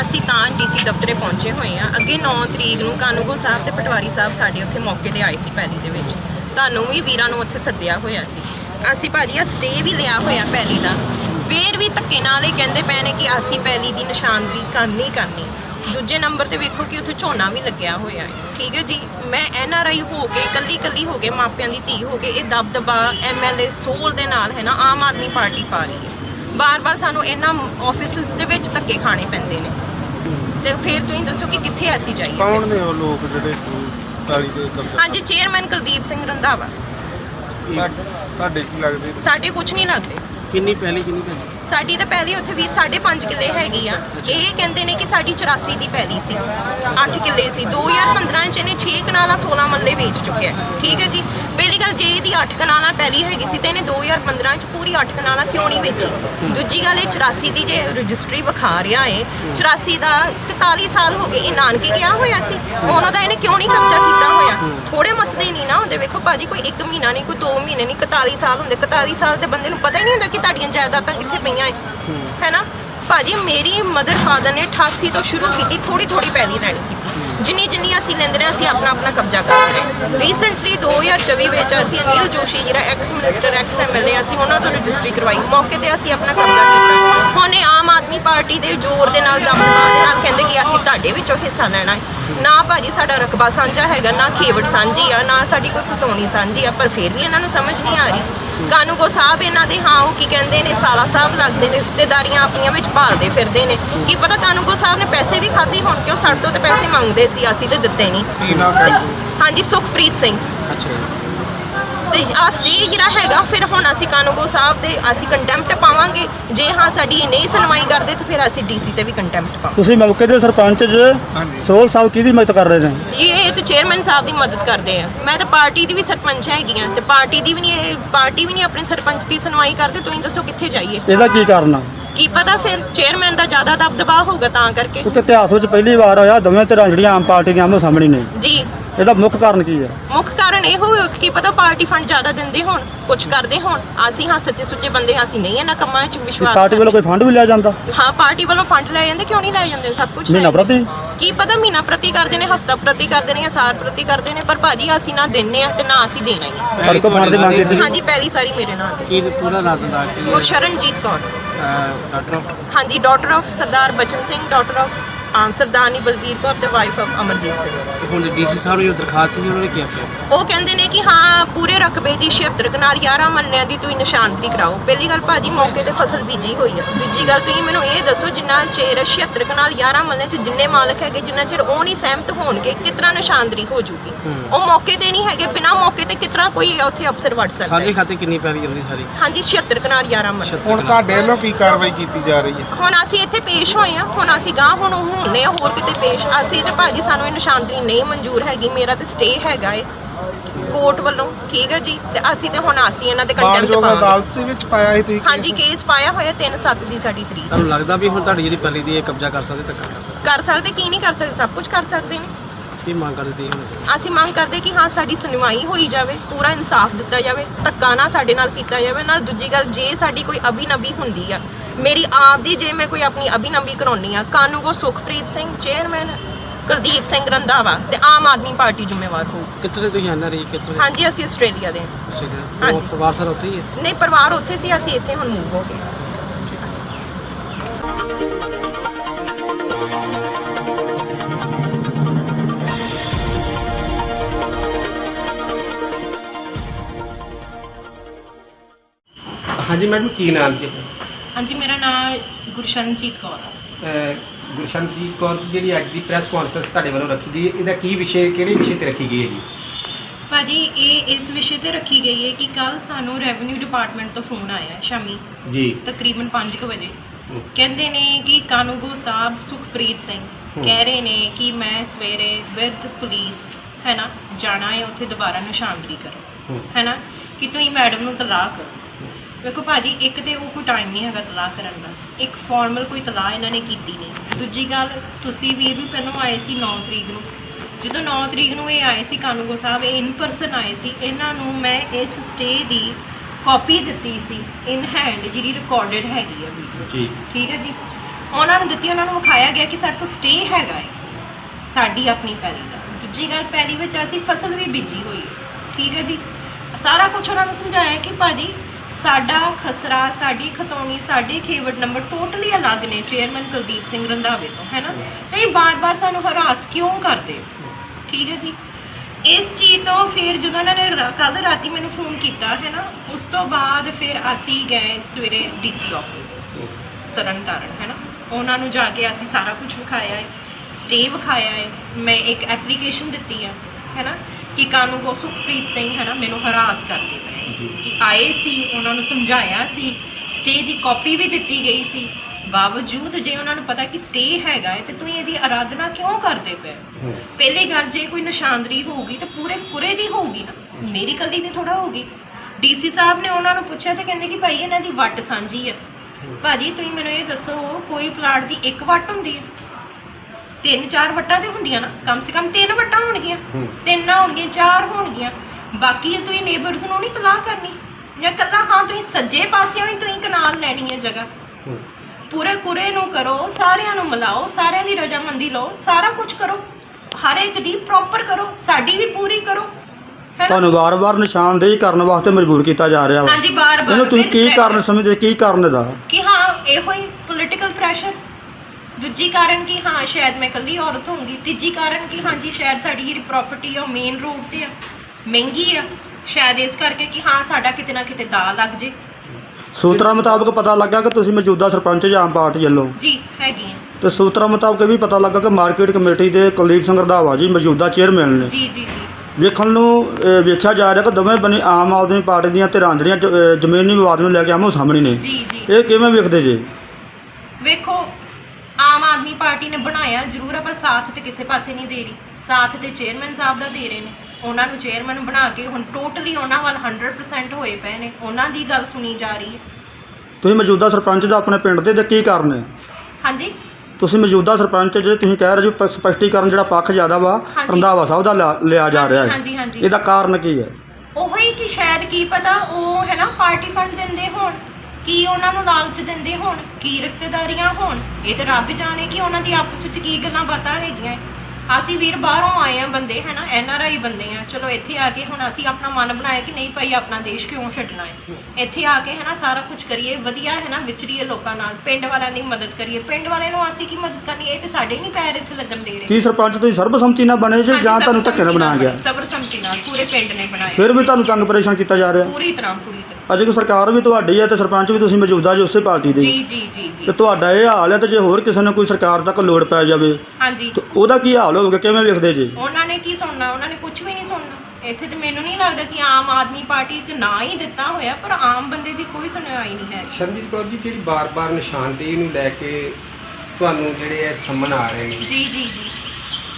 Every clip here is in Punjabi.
ਅਸੀਂ ਤਾਂ ਡੀਸੀ ਦਫ਼ਤਰੇ ਪਹੁੰਚੇ ਹੋਏ ਆ ਅੱਗੇ 9 ਤਰੀਕ ਨੂੰ ਕਾਨੂੰਗੋ ਸਾਹਿਬ ਤੇ ਪਟਵਾਰੀ ਸਾਹਿਬ ਸਾਡੇ ਉੱਥੇ ਮੌਕੇ ਤੇ ਆਏ ਸੀ ਪੈਲੀ ਦੇ ਵਿੱਚ। ਤੁਹਾਨੂੰ ਵੀ ਵੀਰਾਂ ਨੂੰ ਉੱਥੇ ਸੱਦਿਆ ਹੋਇਆ ਸੀ। ਅਸੀਂ ਭਾਜੀ ਆ ਸਟੇ ਵੀ ਲਿਆ ਹੋਇਆ ਪੈਲੀ ਦਾ। ਫੇਰ ਵੀ ਧੱਕੇ ਨਾਲ ਇਹ ਕਹਿੰਦੇ ਪਏ ਨੇ ਕਿ ਅਸੀਂ ਪੈਲੀ ਦੀ ਨਿਸ਼ਾਨਦੇਹੀ ਕਰਨੀ ਕਰਨੀ। ਦੂਜੇ ਨੰਬਰ ਤੇ ਵੇਖੋ ਕਿ ਉੱਥੇ ਝੋਨਾ ਵੀ ਲੱਗਿਆ ਹੋਇਆ ਹੈ। ਠੀਕ ਹੈ ਜੀ? ਮੈਂ ਐਨ ਆਰ ਆਈ ਹੋ ਕੇ ਕੱਲੀ ਕੱਲੀ ਹੋ ਕੇ, ਮਾਪਿਆਂ ਦੀ ਧੀ ਹੋ ਕੇ ਇਹ ਦਬਦਬਾ ਐਮਐਲਏ ਸੋਲ ਦੇ ਨਾਲ ਹੈ ਨਾ, ਆਮ ਆਦਮੀ ਪਾਰਟੀ ਪਾ ਰਹੀ ਹੈ। ਬਾਰ-ਬਾਰ ਸਾਨੂੰ ਇਹਨਾਂ ਆਫਿਸਿਸ ਦੇ ਵਿੱਚ ਧੱਕੇ ਖਾਣੇ ਪੈਂਦੇ ਨੇ। ਤੇ ਫਿਰ ਤੁਸੀਂ ਦੱਸੋ ਕਿ ਕਿੱਥੇ ਅਸੀਂ ਜਾਈਏ? ਕੌਣ ਨੇ ਉਹ ਲੋਕ ਜਿਹੜੇ ਤਾਲੀ ਦੇ ਕਬਜ਼ਾ ਹਾਂਜੀ ਚੇਅਰਮੈਨ ਕੁਲਦੀਪ ਸਿੰਘ ਰੰਧਾਵਾ। ਤੁਹਾਡੇ- ਕੀ ਲੱਗਦੇ? ਸਾਡੇ ਕੁਝ ਨਹੀਂ ਲੱਗਦੇ। ਕਿੰਨੀ ਪਹਿਲੀ ਕਿੰਨੀ ਪਹਿਲੀ? ਸਾਡੀ ਤਾਂ ਪਹਿਲੀ ਉੱਥੇ ਵੀਰ 5.5 ਕਿੱਲੇ ਹੈਗੀ ਆ। ਇਹ ਕਹਿੰਦੇ ਨੇ ਕਿ ਸਾਡੀ 84 ਦੀ ਪਹਿਲੀ ਸੀ। 8 ਕਿੱਲੇ ਸੀ। 2015 ਚ ਇਹਨੇ 6 ਕਨਾਲਾਂ 16 ਮੱਲੇ ਵੇਚ ਚੁੱਕਿਆ ਠੀਕ ਹੈ ਜੀ? ਪਹਿਲੀ ਗੱਲ ਜੇ ਇਹਦੀ 8 ਕਨਾਲਾਂ ਪਹਿਲੀ ਹੈਗੀ ਸੀ ਤੇ ਇਹਨੇ 2015 ਚ ਪੂਰੀ 8 ਕਨਾਲਾਂ ਕਿਉਂ ਨਹੀਂ ਵੇਚੀ? ਦੂਜੀ ਗੱਲ ਇਹ 84 ਦੀ ਜੇ ਰਜਿਸਟਰੀ ਵਿਖਾ ਰਿਹਾ ਏ 84 ਦਾ 41 ਸਾਲ ਹੋ ਗਏ, ਇਹ ਨਾਨਕੇ ਗਿਆ ਹੋਇਆ ਸੀ। ਉਹਨਾਂ ਦਾ ਇਹਨੇ ਕਿਉਂ ਨਹੀਂ ਕਬਜ਼ਾ ਕੀਤਾ ਹੋਇਆ ਥੋੜੇ ਮਸਲੇ ਨਹੀਂ ਨਾ ਹੁੰਦੇ ਵੇਖੋ ਭਾਜੀ ਕੋਈ 1 ਮਹੀਨਾ ਨਹੀਂ ਕੋਈ 2 ਮਹੀਨੇ ਨਹੀਂ 41 ਸਾਲ ਹੁੰਦੇ। 41 ਸਾਲ ਦੇ ਬੰਦੇ ਨੂੰ ਪਤਾ ਹੀ ਨਹੀਂ ਹੁੰਦਾ ਕਿ ਤੁਹਾਡੀਆਂ ਜਾਇਦਾਦਾਂ ਕਿੱਥੇ ਪਈਆਂ ਏ ਹੈਨਾ ਭਾਜੀ ਮੇਰੀ ਮਦਰ ਫਾਦਰ ਨੇ 88 ਤੋਂ ਸ਼ੁਰੂ ਕੀਤੀ ਥੋੜੀ ਥੋੜੀ ਪੈਲੀ ਲੈਣੀ ਕੀਤੀ। ਜਿੰਨੀ ਜਿੰਨੀ ਅਸੀਂ ਲੈਂਦੇ ਰਹੇ, ਅਸੀਂ ਆਪਣਾ ਆਪਣਾ ਕਬਜ਼ਾ ਕਰਦੇ ਰਹੇ। ਰੀਸੈਂਟਲੀ 2024 ਵਿੱਚ ਅਸੀਂ ਅਨਿਲ ਜੋਸ਼ੀ ਜਿਹੜਾ ਐਕਸ ਮਿਨਿਸਟਰ ਐਕਸ ਐਮਐਲਏ ਅਸੀਂ ਉਹਨਾਂ ਤੋਂ ਰਜਿਸਟਰੀ ਕਰਵਾਈ। ਮੌਕੇ ਤੇ ਅਸੀਂ ਆਪਣਾ ਕਬਜ਼ਾ ਕੀਤਾ। ਹੁਣ ਇਹ ਆਮ ਆਦਮੀ ਪਾਰਟੀ ਦੇ ਜ਼ੋਰ ਦੇ ਨਾਲ ਦਮਦਮਾ ਦੇ ਨਾਲ ਕਹਿੰਦੇ ਕਿ ਅਸੀਂ ਤੁਹਾਡੇ ਵਿੱਚੋਂ ਹਿੱਸਾ ਲੈਣਾ ਹੈ। ਨਾ ਭਾਜੀ ਸਾਡਾ ਰਕਬਾ ਸਾਂਝਾ ਹੈਗਾ, ਨਾ ਖੇਵੜ ਸਾਂਝੀ ਆ, ਨਾ ਸਾਡੀ ਕੋਈ ਖਤੌਣੀ ਸਾਂਝੀ ਆ, ਪਰ ਫਿਰ ਵੀ ਇਹਨਾਂ ਨੂੰ ਸਮਝ ਨਹੀਂ ਆ ਰਹੀ। ਕਾਨੂੰਗੋ ਸਾਹਿਬ ਇਹਨਾਂ ਦੇ ਹਾਂ ਉਹ ਕੀ ਕਹਿੰਦੇ ਨੇ ਸਾਲਾ ਸਾਹਿਬ ਲੱਗਦੇ ਨੇ ਰਿਸ਼ਤੇਦਾਰੀਆਂ ਆਪਣੀਆਂ ਵਿੱਚ ਭਾਲਦੇ ਫਿਰਦੇ ਨੇ। ਕੀ ਪਤਾ ਕਾਨੂੰਗੋ ਸਾਹਿਬ ਨੇ ਪੈਸੇ ਵੀ ਖਾਧੇ ਹੋਣ ਕਿਉਂ ਸਾਡੇ ਤੋਂ ਤੇ ਪੈਸੇ ਮੰਗਦੇ ਸੀ ਅਸੀਂ ਤੇ ਦਿੱਤੇ ਨਹੀਂ। ਕੀ ਹਾਂਜੀ ਸੁਖਪ੍ਰੀਤ ਸਿੰਘ। ਅੱਛਾ ਜੀ। ਤੇ ਆ ਸਟੇ ਜਿਹੜਾ ਹੈਗਾ ਫਿਰ ਹੁਣ ਅਸੀਂ ਕਾਨੂੰਗੋ ਸਾਹਿਬ ਦੇ ਅਸੀਂ ਕੰਟੈਂਪਟ ਪਾਵਾਂਗੇ। ਜੇ ਹਾਂ ਸਾਡੀ ਇਹ ਨਹੀਂ ਸੁਣਵਾਈ ਕਰਦੇ ਤਾਂ ਫਿਰ ਅਸੀਂ ਡੀਸੀ ਤੇ ਵੀ ਕੰਟੈਂਪਟ ਪਾਵਾਂਗੇ। ਤੁਸੀਂ ਮੌਕੇ ਦੇ ਸਰਪੰਚ ਜੀ ਹਾਂਜੀ। ਸੋਲ ਸਾਹਿਬ ਕਿਹਦੀ ਮਦਦ ਕਰ ਰਹੇ ਨੇ? ਜੀ ਇਹ ਤੇ ਚੇਅਰਮੈਨ ਸਾਹਿਬ ਦੀ ਮਦਦ ਕਰਦੇ ਆ। ਮੈਂ ਤਾਂ ਪਾਰਟੀ ਦੀ ਵੀ ਸਰਪੰਚ ਹੈਗੀ ਆ ਤੇ ਪਾਰਟੀ ਦੀ ਵੀ ਨਹੀਂ ਇਹ ਪਾਰਟੀ ਵੀ ਨਹੀਂ ਆਪਣੇ ਸਰਪੰਚ ਦੀ ਸੁਣਵਾਈ ਕਰਦੇ ਤੁਸੀਂ ਦੱਸੋ ਕਿੱਥੇ ਜਾਈਏ? ਇਹਦਾ ਕੀ ਕਾਰਨ ਆ? ਕੀ ਪਤਾ ਫਿਰ ਚੇਅਰਮੈਨ ਦਾ ਜ਼ਿਆਦਾ ਦਬਦਬਾ ਹੋਊਗਾ ਤਾਂ ਕਰਕੇ। ਕਿਉਂਕਿ ਇਤਿਹਾਸ ਵਿੱਚ ਪਹਿਲੀ ਵਾਰ ਹੋਇਆ ਦੋਵੇਂ ਧਿਰਾਂ ਜਿਹੜੀਆਂ ਆਮ ਪਾਰਟੀ ਦੀਆਂ ਆਮੋ ਸਾਹਮਣੇ ਨੇ। ਜੀ। ਇਹਦਾ ਮੁੱਖ ਕਾਰਨ ਕੀ ਹੈ? ਮੁੱਖ ਕਾਰਨ ਇਹ ਕਿ ਪਤਾ ਪਾਰਟੀ ਫੰਡ ਜ਼ਿਆਦਾ ਦਿੰਦੇ ਹੋਣ ਕੁਝ ਕਰਦੇ ਹੋਣ। ਅਸੀਂ ਹਾਂ ਸੱਚੇ ਸੁੱਚੇ ਬੰਦੇ ਹਾਂ, ਅਸੀਂ ਨਹੀਂ ਇਹਨਾਂ ਕੰਮਾਂ 'ਚ ਵਿਸ਼ਵਾਸ ਪਾਰਟੀ ਵੱਲੋਂ ਕੋਈ। ਫੰਡ ਵੀ ਲਿਆ ਜਾਂਦਾ? ਹਾਂ ਪਾਰਟੀ ਵੱਲੋਂ ਫੰਡ ਲੈ ਜਾਂਦੇ ਕਿਉਂ ਨਹੀਂ ਲੈ ਜਾਂਦੇ ਸਭ ਕੁਝ ਮਹੀਨਾ ਪ੍ਰਤੀ? ਕੀ ਪਤਾ ਮਹੀਨਾ ਪ੍ਰਤੀ ਕਰਦੇ ਨੇ ਹਫਤਾ ਪ੍ਰਤੀ ਕਰਦੇ ਨੇ ਜਾਂ ਸਾਲ ਪ੍ਰਤੀ ਕਰਦੇ ਨੇ ਪਰ ਭਾਜੀ ਅਸੀਂ ਨਾ ਦਿੰਨੇ ਆ ਤੇ ਨਾ ਅਸੀਂ ਦੇਣਾ ਹੀ ਆ। ਕੋਲ ਫੰਡ ਦੀ ਮੰਗ ਕੀਤੀ? ਹਾਂਜੀ ਪਹਿਲੀ ਸਾਰੀ ਮੇਰੇ ਨਾਲ। ਕੀ ਪੂਰਾ ਨਾਂ ਦਾ ਕੀ ਗੁਰਸ਼ਰਨਜੀਤ ਕੌਰ। ਡਾਕਟਰ ਆਫ ਹਾਂਜੀ daughter of Sardar Bachan Singh daughter of ਆਮ ਸਰਦਾਰਨੀ ਬਲਬੀਰ ਕੌਰ ਤੇ ਵਾਈਫ ਆਫ ਅਮਰਜੀਤ ਸਿੰਘ। ਹੁਣ ਡੀਸੀ ਸਾਹਿਬ ਨੇ ਜੋ ਦਰਖਾਸਤ ਸੀ ਉਹਨਾਂ ਨੇ ਕੀ ਆਖਿਆ? ਉਹ ਕਹਿੰਦੇ ਨੇ ਕਿ ਹਾਂ ਪੂਰੇ ਰਕਬੇ ਦੀ 76 ਕਨਾਲ 11 ਮੱਲਿਆਂ ਦੀ ਤੁਸੀਂ ਨਿਸ਼ਾਨਦੇਹੀ ਕਰਾਓ। ਪਹਿਲੀ ਗੱਲ ਭਾਜੀ ਮੌਕੇ ਤੇ ਫਸਲ ਬੀਜੀ ਹੋਈ ਆ। ਦੂਜੀ ਗੱਲ ਤੁਸੀਂ ਮੈਨੂੰ ਇਹ ਦੱਸੋ ਜਿੰਨਾ ਚਿਰ 76 ਕਨਾਲ 11 ਮੱਲਿਆਂ 'ਚ ਜਿੰਨੇ ਮਾਲਕ ਹੈਗੇ ਜਿੰਨਾ ਚਿਰ ਉਹ ਨਹੀਂ ਸਹਿਮਤ ਹੋਣਗੇ ਕਿਤਨਾ ਨਿਸ਼ਾਨਦੇਹੀ ਹੋ ਜੂਗੀ। ਹੂੰ। ਉਹ ਮੌਕੇ ਤੇ ਨਹੀਂ ਹੈਗੇ ਬਿਨਾ ਮੌਕੇ ਤੇ ਕਿਤਨਾ ਕੋਈ ਉੱਥੇ ਅਫਸਰ ਵੜ ਸਕਦਾ ਸਾਂਝੇ ਹੈ। ਖਾਤੇ ਕਿੰਨੀ ਪੈਲੀ ਜਾਂਦੀ ਸਾਰੀ? ਹਾਂਜੀ 76 ਕਨਾਲ 11 ਮੱਲੇ 76 ਹੁਣ ਤੁਹਾਡੇ ਵੱਲੋਂ ਕੀ ਕਾਰਵਾਈ ਕੀਤੀ ਜਾ ਰਹੀ ਹੈ? ਹੁਣ ਅਸੀਂ ਇੱਥੇ ਪੇਸ਼ ਹੋਏ ਆ ਹੁਣ ਅਸੀਂ ਗਾਂ ਹੁਣ ਹੁੰਨੇ ਆ ਹੋਰ ਕਿਤੇ ਪੇਸ਼ ਅਸੀਂ ਤੇ ਭਾਜੀ ਸਾਨੂੰ ਇਹ ਨਿਸ਼ਾਨਦੇਹੀ ਨਹੀਂ ਮਨਜ਼ੂਰ ਹੈਗੀ ਮੇਰਾ ਤੇ ਸਟੇ ਹੈਗਾ ਏ। ਕੋਰਟ ਵੱਲੋਂ ਠੀਕ ਹੈ ਜੀ? ਤੇ ਅਸੀਂ ਤੇ ਹੁਣ ਅਸੀਂ ਇਹਨਾਂ ਦੇ ਕੰਟੈਂਪਟ ਮਾਨਯੋਗ ਪਾਵਾਂਗੇ ਅਦਾਲਤ ਦੇ ਵਿੱਚ ਪਾਇਆ ਸੀ ਤੁਸੀਂ ਹਾਂਜੀ? ਕੇਸ ਪਾਇਆ ਹੋਇਆ 3 7 ਦੀ ਸਾਡੀ ਤਰੀਕ। ਤੁਹਾਨੂੰ ਲੱਗਦਾ ਵੀ ਹੁਣ ਤੁਹਾਡੀ ਜਿਹੜੀ ਪੈਲੀ ਦੀ ਇਹ ਕਬਜ਼ਾ ਕਰ ਸਕਦੇ ਧੱਕਾ ਕਰ ਸਕਦੇ? ਕਰ ਸਕਦੇ ਕੀ ਨਹੀਂ ਕਰ ਸਕਦੇ ਸਭ ਕੁਝ ਕਰ ਸਕਦੇ ਨੇ। ਕੀ ਮੰਗ ਕਰਦੇ ਤੁਸੀਂ ਹੁਣ ਅਸੀਂ ਮੰਗ ਕਰਦੇ ਕਿ ਹਾਂ ਸਾਡੀ ਸੁਣਵਾਈ ਹੋਈ ਜਾਵੇ ਪੂਰਾ ਇਨਸਾਫ ਦਿੱਤਾ ਜਾਵੇ ਧੱਕਾ ਨਾ ਸਾਡੇ ਨਾਲ ਕੀਤਾ ਜਾਵੇ। ਨਾਲ ਦੂਜੀ ਗੱਲ ਜੇ ਸਾਡੀ ਕੋਈ ਅਭਿਨਵੀ ਹੁੰਦੀ ਆ ਮੇਰੀ ਆਪ ਦੀ ਜੇ ਮੈਂ ਕੋਈ ਆਪਣੀ ਅਭਿਨਵੀ ਕਰਾਉਣੀ ਆ ਕਾਨੂੰਗੋ ਸੁਖਪ੍ਰੀਤ ਸਿੰਘ ਚੇਅਰਮੈਨ ਕੁਲਦੀਪ ਸਿੰਘ ਰੰਧਾਵਾ ਤੇ ਆਮ ਆਦਮੀ ਪਾਰਟੀ ਜ਼ਿੰਮੇਵਾਰ ਹੋਊ। ਕਿੱਥੋਂ ਦੇ ਤੁਸੀਂ ਆਨਾ ਰਹੀ? ਕਿੱਥੋਂ ਦੇ? ਹਾਂਜੀ ਅਸੀਂ ਆਸਟ੍ਰੇਲੀਆ ਦੇ। ਹਾਂ। ਅੱਛਾ ਜੀ। ਹਾਂਜੀ। ਉਹ ਪਰਿਵਾਰ ਸਾਰਾ ਉੱਥੇ ਹੀ ਹੈ? ਨਹੀਂ ਪਰਿਵਾਰ ਉੱਥੇ ਸੀ ਅਸੀਂ ਇੱਥੇ ਹੁਣ ਮੂਵ ਹੋ ਗਏ। ਹਾਂਜੀ ਮੈਡਮ ਕੀ ਨਾਮ ਜੀ ਹਾਂਜੀ ਮੇਰਾ ਨਾਮ ਗੁਰਸ਼ਰਨਜੀਤ ਕੌਰ ਆ। ਅਹ ਗੁਰਸ਼ਨਜੀਤ ਕੌਰ ਜੀ ਜਿਹੜੀ ਅੱਜ ਦੀ ਪ੍ਰੈਸ ਕਾਨਫਰੰਸ ਤੁਹਾਡੇ ਵੱਲੋਂ ਰੱਖੀ ਗਈ ਹੈ ਇਹਦਾ ਕੀ ਵਿਸ਼ੇ ਕਿਹੜੇ ਵਿਸ਼ੇ ਤੇ ਰੱਖੀ ਗਈ ਹੈ ਜੀ? ਭਾਜੀ ਇਹ ਇਸ ਵਿਸ਼ੇ ਤੇ ਰੱਖੀ ਗਈ ਹੈ ਕਿ ਕੱਲ ਸਾਨੂੰ ਰੈਵਨਿਊ ਡਿਪਾਰਟਮੈਂਟ ਤੋਂ ਫੋਨ ਆਇਆ ਸ਼ਾਮੀ ਜੀ। ਤਕਰੀਬਨ 5 ਵਜੇ। ਕਹਿੰਦੇ ਨੇ ਕਿ ਕਾਨੂੰਗੋ ਸਾਹਿਬ ਸੁਖਪ੍ਰੀਤ ਸਿੰਘ। ਕਹਿ ਰਹੇ ਨੇ ਕਿ ਮੈਂ ਸਵੇਰੇ ਵਿਦ ਪੁਲਿਸ ਹੈ ਨਾ ਜਾਣਾ ਹੈ ਉੱਥੇ ਦੁਬਾਰਾ ਨਿਸ਼ਾਨਦੇਹੀ ਕਰੋ। ਹੈ। ਨਾ ਕਿ ਤੁਸੀਂ ਮੈਡਮ ਨੂੰ ਤਲਾਕ ਕਰੋ। ਵੇਖੋ ਭਾਜੀ ਇੱਕ ਤੇ ਉਹ ਕੋਈ ਟਾਈਮ ਨਹੀਂ ਹੈਗਾ ਤਲਾਕ ਕਰਨ ਦਾ। ਇੱਕ ਫਾਰਮਲ ਕੋਈ ਤਲਾਕ ਇਹਨਾਂ ਨੇ ਕੀਤੀ ਨਹੀਂ ਦੂਜੀ ਗੱਲ ਤੁਸੀਂ ਵੀ ਇਹ ਵੀ ਪਹਿਲਾਂ ਆਏ ਸੀ 9 ਤਰੀਕ ਨੂੰ। ਜਦੋਂ 9 ਤਰੀਕ ਨੂੰ ਇਹ ਆਏ ਸੀ ਕਾਨੂੰਗੋ ਸਾਹਿਬ ਇਹ ਇਨ ਪਰਸਨ ਆਏ ਸੀ ਇਹਨਾਂ ਨੂੰ ਮੈਂ ਇਸ ਸਟੇ ਦੀ ਕਾਪੀ ਦਿੱਤੀ ਸੀ ਇਨ ਹੈਂਡ ਜਿਹੜੀ ਰਿਕਾਰਡਡ ਹੈਗੀ ਆ ਵੀਡੀਓ ਜੀ। ਠੀਕ ਹੈ ਜੀ? ਉਹਨਾਂ ਨੂੰ ਦਿੱਤੀ ਉਹਨਾਂ ਨੂੰ ਵਿਖਾਇਆ ਗਿਆ ਕਿ ਸਾਡੇ ਤੋਂ ਸਟੇ ਹੈਗਾ ਹੈ ਸਾਡੀ ਆਪਣੀ ਪੈਲੀ ਦਾ। ਦੂਜੀ ਗੱਲ ਪੈਲੀ ਵਿੱਚ ਅਸੀਂ ਫਸਲ ਵੀ ਬੀਜੀ ਹੋਈ ਠੀਕ ਹੈ ਜੀ? ਸਾਰਾ ਕੁਝ ਉਹਨਾਂ ਨੂੰ ਸਮਝਾਇਆ ਕਿ ਭਾਜੀ ਸਾਡਾ ਖਸਰਾ, ਸਾਡੀ ਖਤੌਣੀ, ਸਾਡੇ ਖੇਵਟ ਨੰਬਰ ਟੋਟਲੀ ਅਲੱਗ ਨੇ ਚੇਅਰਮੈਨ ਕੁਲਦੀਪ ਸਿੰਘ ਰੰਧਾਵੇ ਤੋਂ, ਹੈ ਨਾ? ਤੇ ਇਹ ਬਾਰ-ਬਾਰ ਸਾਨੂੰ ਹਰਾਸ ਕਿਉਂ ਕਰਦੇ ਹੋ? ਠੀਕ ਹੈ ਜੀ? ਇਸ ਚੀਜ਼ ਤੋਂ ਫਿਰ ਜਦੋਂ ਇਹਨਾਂ ਨੇ ਕੱਲ ਰਾਤੀ ਮੈਨੂੰ ਫੋਨ ਕੀਤਾ, ਹੈ ਨਾ? ਉਸ ਤੋਂ ਬਾਅਦ ਫਿਰ ਅਸੀਂ ਗਏ ਸਵੇਰੇ ਡੀਸੀ ਆਫਿਸ ਤਰਨ ਤਾਰਨ ਹੈ ਨਾ? ਉਹਨਾਂ ਨੂੰ ਜਾ ਕੇ ਅਸੀਂ ਸਾਰਾ ਕੁਝ ਵਿਖਾਇਆ ਹੈ ਸਟੇ ਵਿਖਾਇਆ ਹੈ। ਮੈਂ ਇੱਕ ਐਪਲੀਕੇਸ਼ਨ ਦਿੱਤੀ ਹੈ ਹੈ ਨਾ? ਕਿ ਕਾਨੂੰਗੋ ਸੁਖਪ੍ਰੀਤ ਸਿੰਘ, ਹੈ ਨਾ? ਮੈਨੂੰ ਹਰਾਸ ਕਰਦੇ ਪਏ ਕਿ ਆਏ ਸੀ ਉਹਨਾਂ ਨੂੰ ਸਮਝਾਇਆ ਸੀ ਸਟੇ ਦੀ ਕਾਪੀ ਵੀ ਦਿੱਤੀ ਗਈ ਸੀ। ਬਾਵਜੂਦ ਜੇ ਉਹਨਾਂ ਨੂੰ ਪਤਾ ਕਿ ਸਟੇ ਹੈਗਾ ਹੈ ਤੇ ਤੁਸੀਂ ਇਹਦੀ ਆਰਾਧਨਾ ਕਿਉਂ ਕਰਦੇ ਪਏ? ਪਹਿਲੀ ਗੱਲ ਜੇ ਕੋਈ ਨਿਸ਼ਾਨਦਰੀ ਹੋਊਗੀ ਤਾਂ ਪੂਰੇ ਪੂਰੇ ਦੀ ਹੋਊਗੀ ਨਾ। ਮੇਰੀ ਕੱਲੀ ਦੀ ਥੋੜਾ ਹੋਊਗੀ। ਡੀਸੀ ਸਾਹਿਬ ਨੇ ਉਹਨਾਂ ਨੂੰ ਪੁੱਛਿਆ ਤੇ ਕਹਿੰਦੇ ਕਿ ਭਾਈ ਇਹਨਾਂ ਦੀ ਵੱਟ ਸਾਂਝੀ ਹੈ। ਭਾਜੀ ਤੁਸੀਂ ਮੈਨੂੰ ਇਹ ਦੱਸੋ ਕੋਈ ਪਲਾਟ ਦੀ ਇੱਕ ਵੱਟ ਹੁੰਦੀ ਹੈ? ਤਿੰਨ ਚਾਰ ਵੱਟਾਂ ਤੇ ਹੁੰਦੀਆਂ ਨਾ। ਕਮ ਸੇ ਕਮ ਤਿੰਨ ਵੱਟਾਂ ਹੋਣਗੀਆਂ। ਤਿੰਨ ਨਾ ਹੋਣਗੀਆਂ ਚਾਰ ਹੋਣਗੀਆਂ। ਬਾਕੀ ਤੁਸੀਂ ਨੇਬਰਸ ਨੂੰ ਨਹੀਂ ਤਲਾਹ ਕਰਨੀ ਜਾਂ ਕੱਲਾ ਹਾਂ ਤੁਸੀਂ ਸੱਜੇ ਪਾਸਿਓਂ ਹੀ ਤੁਸੀਂ ਕਨਾਲ ਲੈਣੀ ਹੈ ਜਗ੍ਹਾ। ਪੂਰੇ ਪੂਰੇ ਨੂੰ ਕਰੋ ਸਾਰਿਆਂ ਨੂੰ ਮਿਲਾਓ ਸਾਰਿਆਂ ਦੀ ਰਜਾਮੰਦੀ ਲਓ ਸਾਰਾ ਕੁਝ ਕਰੋ। ਹਰ ਇੱਕ ਦੀ ਪ੍ਰੋਪਰ ਕਰੋ ਸਾਡੀ ਵੀ ਪੂਰੀ ਕਰੋ। ਹੈ ਨਾ? ਤੁਹਾਨੂੰ ਵਾਰ-ਵਾਰ ਨਿਸ਼ਾਨਦੇਹੀ ਕਰਨ ਵਾਸਤੇ ਮਜਬੂਰ ਕੀਤਾ ਜਾ ਰਿਹਾ ਵਾ। ਹਾਂਜੀ ਬਾਰ ਬਾਰ ਇਹਨੂੰ ਤੁਸੀਂ ਕੀ ਕਾਰਨ ਸਮਝਦੇ ਕੀ ਕਾਰਨ ਇਹਦਾ? ਕਿ ਹਾਂ ਇਹੋ ਹੀ ਪੋਲਿਟੀਕਲ ਪ੍ਰੈਸ਼ਰ ਦੂਜੀ ਕਾਰਨ ਕਿ ਹਾਂ ਸ਼ਾਇਦ ਮੈਂ ਇਕੱਲੀ ਔਰਤ ਹੋਊਂਗੀ। ਤੀਜੀ ਕਾਰਨ ਕਿ ਹਾਂਜੀ ਸ਼ਾਇਦ ਸਾਡੀ ਜਿਹੜੀ ਪ੍ਰਾਪਰਟੀ ਆ ਉਹ ਮੇਨ ਰੋਡ ਤੇ ਆ। ਮਹਿੰਗੀ ਆ। ਸ਼ਾਇਦ ਇਸ ਕਰਕੇ ਕਿ ਹਾਂ ਸਾਡਾ ਕਿਤੇ ਨਾ ਕਿਤੇ ਦਾ ਲੱਗ ਜੇ। ਸੂਤਰਾਂ ਮੁਤਾਬਕ ਪਤਾ ਲੱਗਾ ਕਿ ਤੁਸੀਂ ਮੌਜੂਦਾ ਸਰਪੰਚ ਜਾਂ ਆਮ ਪਾਰਟੀ ਵੱਲੋਂ। ਜੀ ਹੈਗੀ ਆ। ਤੇ ਸੂਤਰਾਂ ਮੁਤਾਬਕ ਇਹ ਵੀ ਪਤਾ ਲੱਗਾ ਕਿ ਮਾਰਕੀਟ ਕਮੇਟੀ ਦੇ ਕੁਲਦੀਪ ਸਿੰਘ ਰੰਧਾਵਾ ਜੀ ਮੌਜੂਦਾ ਚੇਅਰਮੈਨ ਨੇ। ਜੀ ਜੀ ਜੀ। ਵੇਖਣ ਨੂੰ ਅਹ, ਵੇਖਿਆ ਜਾ ਰਿਹਾ ਕਿ ਦੋਵੇਂ ਬਣੇ ਆਮ ਆਦਮੀ ਪਾਰਟੀ ਦੀਆਂ ਧਿਰਾਂ ਜਿਹੜੀਆਂ ਜ- ਅਹ, ਜ਼ਮੀਨੀ ਵਿਵਾਦ ਨੂੰ ਲੈ ਕੇ ਆਮੋ ਸਾਹਮਣੇ ਨੇ। ਜੀ ਜੀ। ਇਹ ਕਿਵੇਂ ਵੇਖਦੇ ਜੇ? ਵੇਖੋ ਆਮ ਆਦਮੀ ਪਾਰਟੀ ਨੇ ਬਣਾਇਆ ਜ਼ਰੂਰ ਆ ਪਰ ਸਾਥ ਤੇ ਕਿਸੇ ਪਾਸੇ ਨਹੀਂ ਦੇ ਰਹੀ। ਸਾਥ ਤੇ ਚੇਅਰਮੈਨ ਸਾਹਿਬ ਦਾ ਦੇ ਰਹੇ ਨੇ। ਉਹਨਾਂ ਨੂੰ ਚੇਅਰਮੈਨ ਬਣਾ ਕੇ ਹੁਣ ਟੋਟਲੀ ਉਹਨਾਂ ਵੱਲ 100% ਹੋਏ ਪਏ ਨੇ। ਉਹਨਾਂ ਦੀ ਗੱਲ ਸੁਣੀ ਜਾ ਰਹੀ ਹੈ। ਤੁਸੀਂ ਮੌਜੂਦਾ ਸਰਪੰਚ ਦਾ ਆਪਣੇ ਪਿੰਡ ਦੇ ਤੇ ਕੀ ਕਾਰਨ ਹੈ? ਹਾਂਜੀ। ਤੁਸੀਂ ਮੌਜੂਦਾ ਸਰਪੰਚ ਜੇ ਤੁਸੀਂ ਕਹਿ ਰਹੇ ਪ- ਸਪਸ਼ਟੀਕਰਨ ਜਿਹੜਾ ਪੱਖ ਜ਼ਿਆਦਾ ਵਾ ਹਾਂਜੀ। ਰੰਧਾਵਾ ਸਾਹਿਬ ਦਾ ਲਿਆ- ਲਿਆ ਜਾ ਰਿਹਾ ਹੈ। ਹਾਂਜੀ ਹਾਂਜੀ ਇਹਦਾ ਕਾਰਨ ਕੀ ਹੈ? ਉਹੋ ਹੀ ਕਿ ਸ਼ਾਇਦ ਕੀ ਪਤਾ ਉਹ ਹੈ ਨਾ ਪਾਰਟੀ ਫੰਡ ਦਿੰਦੇ ਹੋਣ। ਕੀ ਉਹਨਾਂ ਨੂੰ ਲਾਲਚ ਦਿੰਦੇ ਹੋਣ? ਕੀ ਰਿਸ਼ਤੇਦਾਰੀਆਂ ਹੋਣ? ਇਹ ਤੇ ਰੱਬ ਜਾਣੇ ਕਿ ਉਹਨਾਂ ਦੀ ਆਪਸ ਵਿੱਚ ਕੀ ਗੱਲਾਂ ਬਾਤਾਂ ਹੈਗੀਆਂ। ਹੈ। ਅਸੀਂ ਵੀਰ ਬਾਹਰੋਂ ਆਏ ਆ ਬੰਦੇ ਹੈ ਨਾ ਐਨ ਆਰ ਆਈ ਬੰਦੇ ਆ। ਚਲੋ ਇੱਥੇ ਆ ਕੇ ਹੁਣ ਅਸੀਂ ਆਪਣਾ ਮਨ ਬਣਾਇਆ ਕਿ ਨਹੀਂ ਭਾਈ ਆਪਣਾ ਦੇਸ਼ ਕਿਉਂ ਛੱਡਣਾ ਹੈ? ਇੱਥੇ ਆ ਕੇ ਹੈ ਨਾ ਸਾਰਾ ਕੁਝ ਕਰੀਏ। ਵਧੀਆ ਹੈ ਨਾ ਵਿਚਰੀਏ ਲੋਕਾਂ ਨਾਲ। ਪਿੰਡ ਵਾਲਿਆਂ ਦੀ ਮਦਦ ਕਰੀਏ। ਪਿੰਡ ਵਾਲਿਆਂ ਨੂੰ ਅਸੀਂ ਕੀ ਮਦਦ ਕਰਨੀ? ਇਹ ਤੇ ਸਾਡੇ ਨਹੀਂ ਪੈਰ ਇੱਥੇ ਲੱਗਣ ਦੇ ਰਹੇ। ਕੀ ਸਰਪੰਚ ਤੁਸੀਂ ਸਰਬਸੰਮਤੀ ਨਾਲ ਬਣੇ ਜੇ ਜਾਂ ਤੁਹਾਨੂੰ ਧੱਕੇ ਨਾਲ ਬਣਾਇਆ ਗਿਆ? ਸਰਬਸੰਮਤੀ ਨਾਲ ਪੂਰੇ ਪਿੰਡ ਨੇ ਬਣਾਇਆ ਫਿਰ ਵੀ ਤੁਹਾਨੂੰ ਤੰਗ ਪਰੇਸ਼ਾਨ ਕੀਤਾ ਜਾ ਰਿਹਾ? ਪੂਰੀ ਤਰ੍ਹਾਂ ਪੂਰੀ ਤਰ੍ਹਾਂ। ਅਜੇ ਕੋ ਸਰਕਾਰ ਵੀ ਤੁਹਾਡੀ ਹੈ ਤੇ ਸਰਪੰਚ ਵੀ ਤੁਸੀਂ ਮੌਜੂਦਾ ਜੀ ਉਸੇ ਪਾਰਟੀ ਦੇ। ਜੀ ਜੀ ਜੀ ਤੇ ਜੀ ਤੁਹਾਡਾ ਇਹ ਹਾਲ ਹੈ ਤੇ ਜੇ ਹੋਰ ਕਿਸੇ ਨੂੰ ਕੋਈ ਸਰਕਾਰ ਤੱਕ ਲੋੜ ਪੈ ਜਾਵੇ ਹਾਂਜੀ। ਤੇ ਉਹਦਾ ਕੀ ਹਾਲ ਹੋਵੇਗਾ ਕਿਵੇਂ ਵੇਖਦੇ ਜੀ? ਉਹਨਾਂ ਨੇ ਕੀ ਸੁਣਨਾ ਉਹਨਾਂ ਨੇ ਕੁਝ ਵੀ ਨਹੀਂ ਸੁਣਨਾ। ਇੱਥੇ ਤੇ ਮੈਨੂੰ ਨਹੀਂ ਲੱਗਦਾ ਕਿ ਆਮ ਆਦਮੀ ਪਾਰਟੀ ਤੇ ਨਾ ਹੀ ਦਿੱਤਾ ਹੋਇਆ ਪਰ ਆਮ ਬੰਦੇ ਦੀ ਕੋਈ ਸੁਣਵਾਈ ਨਹੀਂ ਹੈ। ਸ਼ਰਨਜੀਤ ਕੌਰ ਜੀ ਜਿਹੜੀ ਬਾਰ-ਬਾਰ ਨਿਸ਼ਾਨਦੇਹੀ ਨੂੰ ਲੈ ਕੇ ਤੁਹਾਨੂੰ ਜਿਹੜੇ ਇਹ ਸੰਮਨ ਆ ਰਹੇ ਨੇ ਜੀ ਜੀ ਜੀ।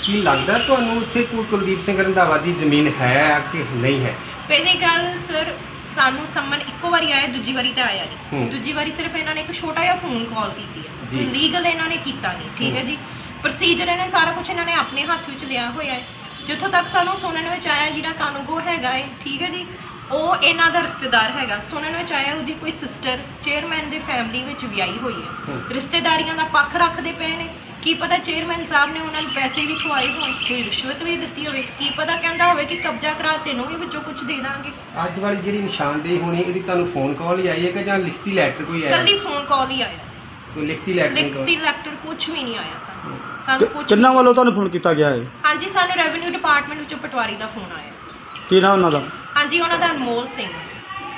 ਕੀ ਲੱਗਦਾ ਤੁਹਾਨੂੰ ਉੱਥੇ ਕੋਈ ਕੁਲਦੀਪ ਸਿੰਘ ਰੰਧਾਵਾ ਦੀ ਜ਼ਮੀਨ ਹੈ ਕਿ ਨਹੀਂ ਹੈ? ਪਹਿਲੀ ਗੱਲ ਸਰ ਸਾਨੂੰ ਸੰਮਨ ਇੱਕੋ ਵਾਰੀ ਆਇਆ ਦੂਜੀ ਵਾਰੀ ਤਾਂ ਆਇਆ ਨਹੀਂ ਹੂੰ। ਦੂਜੀ ਵਾਰੀ ਸਿਰਫ ਇਹਨਾਂ ਨੇ ਇੱਕ ਛੋਟਾ ਜਿਹਾ ਫੋਨ ਕਾਲ ਕੀਤੀ ਜੀ। ਹੈ ਲੀਗਲ ਇਹਨਾਂ ਨੇ ਕੀਤਾ ਨਹੀਂ ਠੀਕ ਹੈ ਹੂੰ। ਜੀ ਪ੍ਰੋਸੀਜਰ ਇਹਨਾਂ ਨੇ ਸਾਰਾ ਕੁਝ ਇਹਨਾਂ ਨੇ ਆਪਣੇ ਹੱਥ ਵਿੱਚ ਲਿਆ ਹੋਇਆ ਹੈ ਜਿੱਥੋਂ ਤੱਕ ਸਾਨੂੰ ਸੁਣਨ ਵਿੱਚ ਆਇਆ ਜਿਹੜਾ ਕਾਨੂੰਗੋ ਹੈਗਾ ਹੈ ਠੀਕ ਹੈ ਜੀ ਉਹ ਇਹਨਾਂ ਦਾ ਰਿਸ਼ਤੇਦਾਰ ਹੈਗਾ ਸੁਣਨ ਵਿੱਚ ਆਇਆ ਉਹਦੀ ਕੋਈ ਸਿਸਟਰ ਚੇਅਰਮੈਨ ਦੇ ਫੈਮਿਲੀ ਵਿੱਚ ਵਿਆਹੀ ਹੋਈ ਹੈ ਹੂੰ। ਰਿਸ਼ਤੇਦਾਰੀਆਂ ਦਾ ਪੱਖ ਰੱਖਦੇ ਪਏ ਨੇ ਕੀ ਪਤਾ ਚੇਅਰਮੈਨ ਸਾਹਿਬ ਨੇ ਉਹਨਾਂ ਨੂੰ ਪੈਸੇ ਵੀ ਖਵਾਏ ਹੋਣ ਕੋਈ ਰਿਸ਼ਵਤ ਵੀ ਦਿੱਤੀ ਹੋਵੇ ਕੀ ਪਤਾ ਕਹਿੰਦਾ ਹੋਵੇ ਕਿ ਕਬਜ਼ਾ ਕਰਾ ਤੈਨੂੰ ਵੀ ਵਿੱਚੋਂ ਕੁਝ ਦੇ ਦਾਂਗੇ। ਅੱਜ ਵਾਲੀ ਜਿਹੜੀ ਨਿਸ਼ਾਨਦੇਹੀ ਹੋਣੀ ਇਹਦੀ ਤੁਹਾਨੂੰ ਫੋਨ ਕਾਲ ਹੀ ਆਈ ਹੈ ਕਿ ਜਾਂ ਲਿਖਤੀ ਲੈਟਰ ਕੋਈ ਆਇਆ? ਕੱਲੀ ਫੋਨ ਕਾਲ ਹੀ ਆਇਆ ਸੀ। ਕੋਈ ਲਿਖਤੀ ਲੈਟਰ ਨਹੀਂ ਲਿਖਤੀ ਲੈਟਰ ਕੁਝ ਵੀ ਨਹੀਂ ਆਇਆ ਸਾਨੂੰ। ਸਾਨੂੰ ਕੁਝ ਕਿੰਨਾਂ ਵੱਲੋਂ ਤੁਹਾਨੂੰ ਫੋਨ ਕੀਤਾ ਗਿਆ ਹੈ ਹਾਂਜੀ ਸਾਨੂੰ ਰੈਵਨਿਊ ਡਿਪਾਰਟਮੈਂਟ ਵਿੱਚੋਂ ਪਟਵਾਰੀ ਦਾ ਫੋਨ ਆਇਆ ਸੀ। ਕੀ ਨਾਮ ਉਹਨਾਂ ਦਾ? ਹਾਂਜੀ ਉਹਨਾਂ ਦਾ ਅਨਮੋਲ ਸਿੰਘ।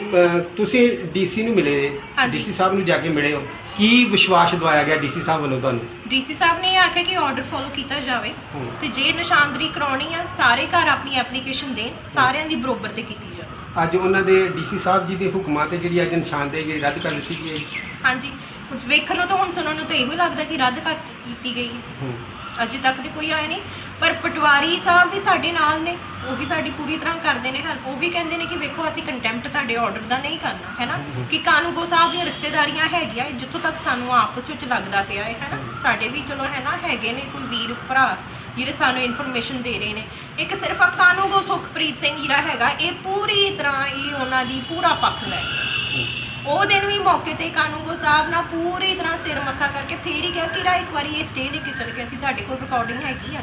ਅਹ ਤੁਸੀਂ ਡੀਸੀ ਨੂੰ ਮਿਲੇ ਹਾਂਜੀ। ਡੀਸੀ ਸਾਹਿਬ ਨੂੰ ਜਾ ਕੇ ਮਿਲੇ ਹੋ ਕੀ ਵਿਸ਼ਵਾਸ ਦਵਾਇਆ ਗਿਆ ਡੀਸੀ ਸਾਹਿਬ ਵੱਲੋਂ ਤੁਹਾਨੂੰ? ਡੀਸੀ ਸਾਹਿਬ ਨੇ ਇਹ ਆਖਿਆ ਕਿ ਆਰਡਰ ਫੋਲੋ ਕੀਤਾ ਜਾਵੇ। ਤੇ ਜੇ ਨਿਸ਼ਾਨਦਰੀ ਕਰਾਉਣੀ ਆ ਸਾਰੇ ਘਰ ਆਪਣੀ ਐਪਲੀਕੇਸ਼ਨ ਦੇਣ ਸਾਰਿਆਂ ਦੀ ਬਰੋਬਰ ਤੇ ਕੀਤੀ ਜਾਵੇ। ਅੱਜ ਉਹਨਾਂ ਦੇ ਡੀਸੀ ਸਾਹਿਬ ਜੀ ਦੇ ਹੁਕਮਾਂ ਤੇ ਜਿਹੜੀ ਅੱਜ ਨਿਸ਼ਾਨਦੇਹੀ ਜਿਹੜੀ ਰੱਦ ਕਰ ਦਿੱਤੀ ਗਈ ਹੈ। ਹਾਂਜੀ। ਕੁਝ ਵੇਖਣ ਨੂੰ ਤਾਂ ਹੁਣ ਸੁਣਨ ਨੂੰ ਤਾਂ ਇਹੋ ਹੀ ਲੱਗਦਾ ਕਿ ਰੱਦ ਕਰ ਕੀਤੀ ਗਈ ਹੈ। ਹੂੰ। ਅਜੇ ਤੱਕ ਤੇ ਕੋਈ ਆਇਆ ਨਹੀਂ। ਪਰ ਪਟਵਾਰੀ ਸਾਹਿਬ ਵੀ ਸਾਡੇ ਨਾਲ ਨੇ ਉਹ ਵੀ ਸਾਡੀ ਪੂਰੀ ਤਰ੍ਹਾਂ ਕਰਦੇ ਨੇ ਹੈਲਪ ਉਹ ਵੀ ਕਹਿੰਦੇ ਨੇ ਕਿ ਵੇਖੋ ਅਸੀਂ ਕੰਟੈਂਪਟ ਤੁਹਾਡੇ ਆਰਡਰ ਦਾ ਨਹੀਂ ਕਰਨਾ ਹੈ ਨਾ। ਕਿ ਕਾਨੂੰਗੋ ਸਾਹਿਬ ਦੀਆਂ ਰਿਸ਼ਤੇਦਾਰੀਆਂ ਹੈਗੀਆਂ ਇਹ ਜਿੱਥੋਂ ਤੱਕ ਸਾਨੂੰ ਆਪਸ ਵਿੱਚ ਲੱਗਦਾ ਪਿਆ ਹੈ ਨਾ। ਸਾਡੇ ਵੀ ਚਲੋ ਹੈ ਨਾ ਹੈਗੇ ਨੇ ਕੋਈ ਵੀਰ ਭਰਾ ਜਿਹੜੇ ਸਾਨੂੰ ਇਨਫੋਰਮੇਸ਼ਨ ਦੇ ਰਹੇ ਨੇ ਇੱਕ ਸਿਰਫ ਆ ਕਾਨੂੰਗੋ ਸੁਖਪ੍ਰੀਤ ਸਿੰਘ ਜਿਹੜਾ ਹੈਗਾ ਇਹ ਪੂਰੀ ਤਰ੍ਹਾਂ ਹੀ ਉਹਨਾਂ ਦੀ ਪੂਰਾ ਪੱਖ ਲੈ। ਉਹ ਦਿਨ ਵੀ ਮੌਕੇ ਤੇ ਕਾਨੂੰਗੋ ਸਾਹਿਬ ਨਾਲ ਪੂਰੀ ਤਰ੍ਹਾਂ ਮੱਥਾ ਕਰਕੇ ਫੇਰ ਹੀ ਕਿਹਾ ਕਿ ਰਾ ਇੱਕ ਵਾਰੀ ਇਹ ਸਟੇ ਲੈ ਕੇ ਚਲ ਗਿਆ ਸੀ ਤੁਹਾਡੇ ਕੋਲ ਰਿਕਾਰਡਿੰਗ ਹੈਗੀ ਆ।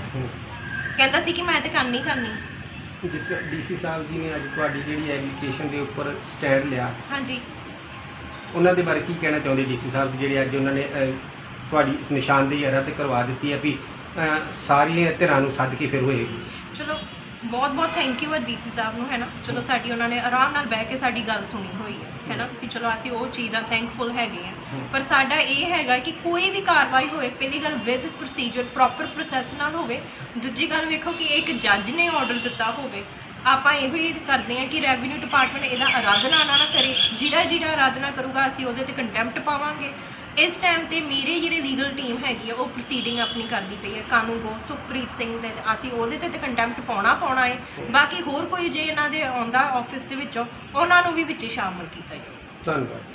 ਕਹਿੰਦਾ ਸੀ ਕਿ ਮੈਂ ਤੇ ਕਰਨੀ ਕਰਨੀ। ਜਿਸ ਡੀਸੀ ਸਾਹਿਬ ਜੀ ਨੇ ਅੱਜ ਤੁਹਾਡੀ ਜਿਹੜੀ ਐਜੂਕੇਸ਼ਨ ਦੇ ਉੱਪਰ ਸਟੈਂਡ ਲਿਆ ਹਾਂਜੀ। ਉਹਨਾਂ ਦੇ ਬਾਰੇ ਕੀ ਕਹਿਣਾ ਚਾਹੁੰਦੇ ਡੀਸੀ ਸਾਹਿਬ ਜਿਹੜੇ ਅੱਜ ਉਹਨਾਂ ਨੇ ਅਹ, ਤੁਹਾਡੀ ਨਿਸ਼ਾਨਦੇਹੀ ਰੱਦ ਕਰਵਾ ਦਿੱਤੀ ਹੈ ਵੀ ਅਹ, ਸਾਰੀਆਂ ਧਿਰਾਂ ਨੂੰ ਸੱਦ ਕੇ ਫਿਰ ਹੋਏਗੀ। ਚਲੋ ਬਹੁਤ ਬਹੁਤ ਥੈਂਕ ਯੂ ਹੈ ਡੀਸੀ ਸਾਹਿਬ ਨੂੰ ਹੈ ਨਾ? ਚਲੋ ਸਾਡੀ ਉਹਨਾਂ ਨੇ ਆਰਾਮ ਨਾਲ ਬਹਿ ਕੇ ਸਾਡੀ ਗੱਲ ਸੁਣੀ ਹੈ ਨਾ ਕਿ ਚਲੋ ਅਸੀਂ ਉਹ ਚੀਜ਼ ਦਾ ਥੈਂਕਫੁਲ ਹੈਗੇ ਆ। ਪਰ ਸਾਡਾ ਇਹ ਹੈਗਾ ਕਿ ਕੋਈ ਵੀ ਕਾਰਵਾਈ ਹੋਏ ਪਹਿਲੀ ਗੱਲ ਵਿਦ ਪ੍ਰੋਸੀਜਰ ਪ੍ਰੋਪਰ ਪ੍ਰੋਸੈਸ ਨਾਲ ਹੋਵੇ। ਦੂਜੀ ਗੱਲ ਵੇਖੋ ਕਿ ਇੱਕ ਜੱਜ ਨੇ ਆਰਡਰ ਦਿੱਤਾ ਹੋਵੇ। ਆਪਾਂ ਇਹੋ ਹੀ ਕਰਦੇ ਹਾਂ ਕਿ ਰੈਵਨਿਊ ਡਿਪਾਰਟਮੈਂਟ ਇਹਦਾ ਅਰਾਧਨਾ ਨਾ ਨਾ ਕਰੇ। ਜਿਹੜਾ ਜਿਹੜਾ ਅਰਾਧਨਾ ਕਰੂਗਾ ਅਸੀਂ ਉਹਦੇ ਤੇ ਕੰਟੈਂਪਟ ਪਾਵਾਂਗੇ। ਇਸ ਟਾਈਮ ਤੇ ਮੇਰੇ ਜਿਹੜੇ ਲੀਗਲ ਟੀਮ ਹੈਗੀ ਆ ਉਹ ਪ੍ਰੋਸੀਡਿੰਗ ਆਪਣੀ ਕਰਦੀ ਪਈ ਹੈ ਕਾਨੂੰਗੋ ਸੁਖਪ੍ਰੀਤ ਸਿੰਘ ਦੇ ਅਸੀਂ ਉਹਦੇ ਤੇ ਕੰਟੈਂਪਟ ਪਾਉਣਾ ਪਾਉਣਾ ਹੈ ਬਾਕੀ ਹੋਰ ਕੋਈ ਜੇ ਇਹਨਾਂ ਦੇ ਆਉਂਦਾ ਆਫਿਸ ਦੇ ਵਿੱਚੋਂ ਉਹਨਾਂ ਨੂੰ ਵੀ ਵਿੱਚ ਸ਼ਾਮਲ ਕੀਤਾ ਜਾਵੇ ਧੰਨਵਾਦ।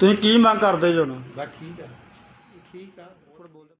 ਤੁਸੀਂ ਕੀ ਮੰਗ ਕਰਦੇ ਜੀ ਹੁਣ? ਬਸ ਠੀਕ ਆ। ਠੀਕ ਆ।